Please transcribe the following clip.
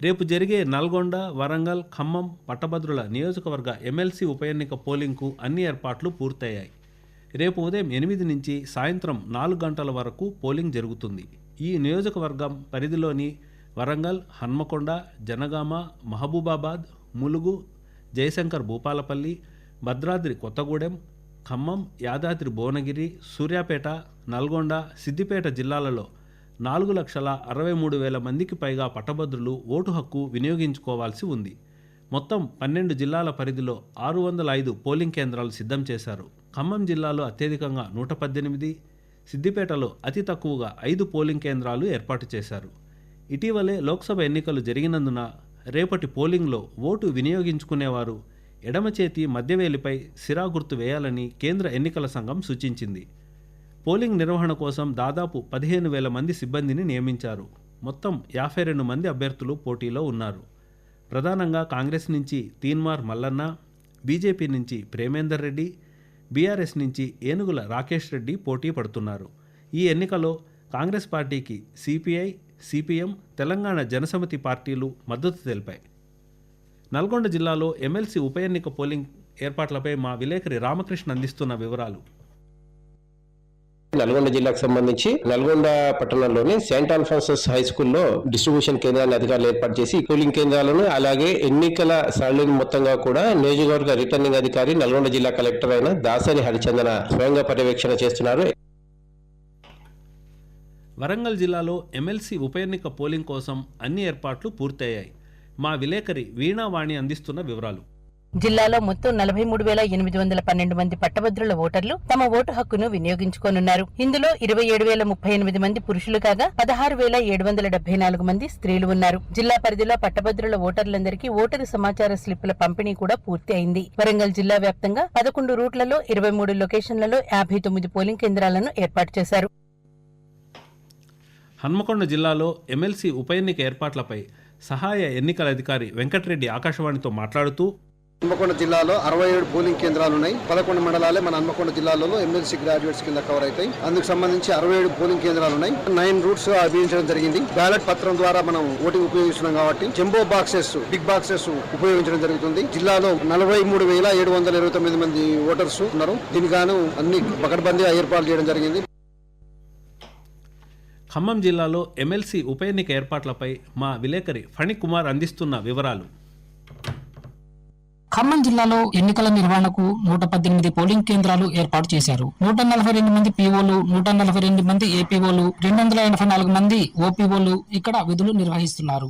రేపు జరిగే నల్గొండ వరంగల్ ఖమ్మం పట్టభద్రుల నియోజకవర్గ ఎమ్మెల్సీ ఉప ఎన్నిక పోలింగ్కు అన్ని ఏర్పాట్లు పూర్తయ్యాయి. రేపు ఉదయం ఎనిమిది నుంచి సాయంత్రం నాలుగు గంటల వరకు పోలింగ్ జరుగుతుంది. ఈ నియోజకవర్గం పరిధిలోని వరంగల్ హన్మకొండ జనగామ మహబూబాబాద్ ములుగు జయశంకర్ భూపాలపల్లి భద్రాద్రి కొత్తగూడెం ఖమ్మం యాదాద్రి భువనగిరి సూర్యాపేట నల్గొండ సిద్దిపేట జిల్లాలలో నాలుగు లక్షల అరవై మూడు వేల మందికి పైగా పట్టభద్రులు ఓటు హక్కు వినియోగించుకోవాల్సి ఉంది. మొత్తం పన్నెండు జిల్లాల పరిధిలో ఆరు వందల ఐదు పోలింగ్ కేంద్రాలు సిద్ధం చేశారు. ఖమ్మం జిల్లాలో అత్యధికంగా నూట పద్దెనిమిది సిద్దిపేటలో అతి తక్కువగా ఐదు పోలింగ్ కేంద్రాలు ఏర్పాటు చేశారు. ఇటీవలే లోక్సభ ఎన్నికలు జరిగినందున రేపటి పోలింగ్లో ఓటు వినియోగించుకునేవారు ఎడమ చేతి మధ్యవేలిపై సిరా గుర్తు వేయాలని కేంద్ర ఎన్నికల సంఘం సూచించింది. పోలింగ్ నిర్వహణ కోసం దాదాపు పదిహేను వేల మంది సిబ్బందిని నియమించారు. మొత్తం యాభై రెండు మంది అభ్యర్థులు పోటీలో ఉన్నారు. ప్రధానంగా కాంగ్రెస్ నుంచి తీన్మార్ మల్లన్న బీజేపీ నుంచి ప్రేమేందర్ రెడ్డి బీఆర్ఎస్ నుంచి ఏనుగుల రాకేష్ రెడ్డి పోటీ పడుతున్నారు. ఈ ఎన్నికలో కాంగ్రెస్ పార్టీకి సిపిఐ సిపిఎం తెలంగాణ జనసమితి పార్టీలు మద్దతు తెలిపాయి. నల్గొండ జిల్లాలో ఎమ్మెల్సీ ఉప ఎన్నిక పోలింగ్ ఏర్పాట్లపై మా విలేకరి రామకృష్ణ అందిస్తున్న వివరాలు. నల్గొండ జిల్లాకు సంబంధించి నల్గొండ పట్టణంలోని సెయింట్ ఆల్ఫాన్సస్ హై స్కూల్లో డిస్ట్రిబ్యూషన్ కేంద్రాన్ని అధికారులు ఏర్పాటు చేసి పోలింగ్ కేంద్రాలను అలాగే ఎన్నికల సరళిని మొత్తంగా కూడా నియోజకవర్గ రిటర్నింగ్ అధికారి నల్గొండ జిల్లా కలెక్టర్ అయిన దాసరి హరిచందన స్వయంగా పర్యవేక్షణ చేస్తున్నారు. వరంగల్ జిల్లాలో ఎమ్మెల్సీ ఉప ఎన్నిక పోలింగ్ కోసం అన్ని ఏర్పాట్లు పూర్తయ్యాయి. మా విలేకరి వీణావాణి అందిస్తున్న వివరాలు. జిల్లాలో మొత్తం నలభై మూడు వేల ఎనిమిది వందల పన్నెండు మంది పట్టభద్రుల ఓటర్లు తమ ఓటు హక్కును వినియోగించుకోనున్నారు. ఇందులో ఇరవై ఏడు వేల ముప్పై ఎనిమిది మంది పురుషులు కాగా పదహారు వేల ఏడు వందల డెబ్బై నాలుగు మంది స్త్రీలు ఉన్నారు. జిల్లా పరిధిలో పట్టభద్రుల ఓటర్లందరికీ ఓటరు సమాచార స్లిప్పుల పంపిణీ కూడా పూర్తి అయింది. వరంగల్ జిల్లా వ్యాప్తంగా పదకొండు రూట్లలో ఇరవై మూడు లొకేషన్లలో యాభై తొమ్మిది పోలింగ్ కేంద్రాలను ఏర్పాటు చేశారు. హన్మకొండ జిల్లాలో ఎమ్మెల్సీ ఉప ఎన్నిక ఏర్పాట్లపై సహాయ ఎన్నికల అధికారి వెంకటరెడ్డి ఆకాశవాణితో మాట్లాడుతూ హన్మకొండ జిల్లాలో అరవై ఏడు పోలింగ్ కేంద్రాలు ఉన్నాయి. పదకొండు మండలాలే మన హన్మకొండ జిల్లాలో ఎమ్మెల్సీ గ్రాడ్యుయేట్స్ కింద కవర్ అవుతాయి. అందుకు సంబంధించి అరవై ఏడు పోలింగ్ కేంద్రాలు ఉన్నాయి. నైన్ రూట్స్ అభియించడం జరిగింది. బ్యాలెట్ పత్రం ద్వారా మనం ఓటింగ్ ఉపయోగిస్తున్నాం కాబట్టి జంబో బాక్సెస్ బిగ్ బాక్సెస్ ఉపయోగించడం జరుగుతుంది. జిల్లాలో నలభై మూడు వేల ఏడు వందల ఇరవై తొమ్మిది మంది ఓటర్స్ ఉన్నారు. దీనిగాను అన్ని పకడ్బందీగా ఏర్పాటు చేయడం జరిగింది. ఖమ్మం జిల్లాలో ఎమ్మెల్సీ ఉప ఎన్నిక ఏర్పాట్లపై మా విలేకరి ఫణికుమార్ అందిస్తున్న వివరాలు. ఖమ్మం జిల్లాలో ఎన్నికల నిర్వహణకు నూట పద్దెనిమిది పోలింగ్ కేంద్రాలు ఏర్పాటు చేశారు. నూట నలభై రెండు మంది పీఓలు నూట నలభై రెండు మంది ఏపీఓలు రెండు వందల ఎనభై నాలుగు మంది ఓపీఓలు ఇక్కడ విధులు నిర్వహిస్తున్నారు.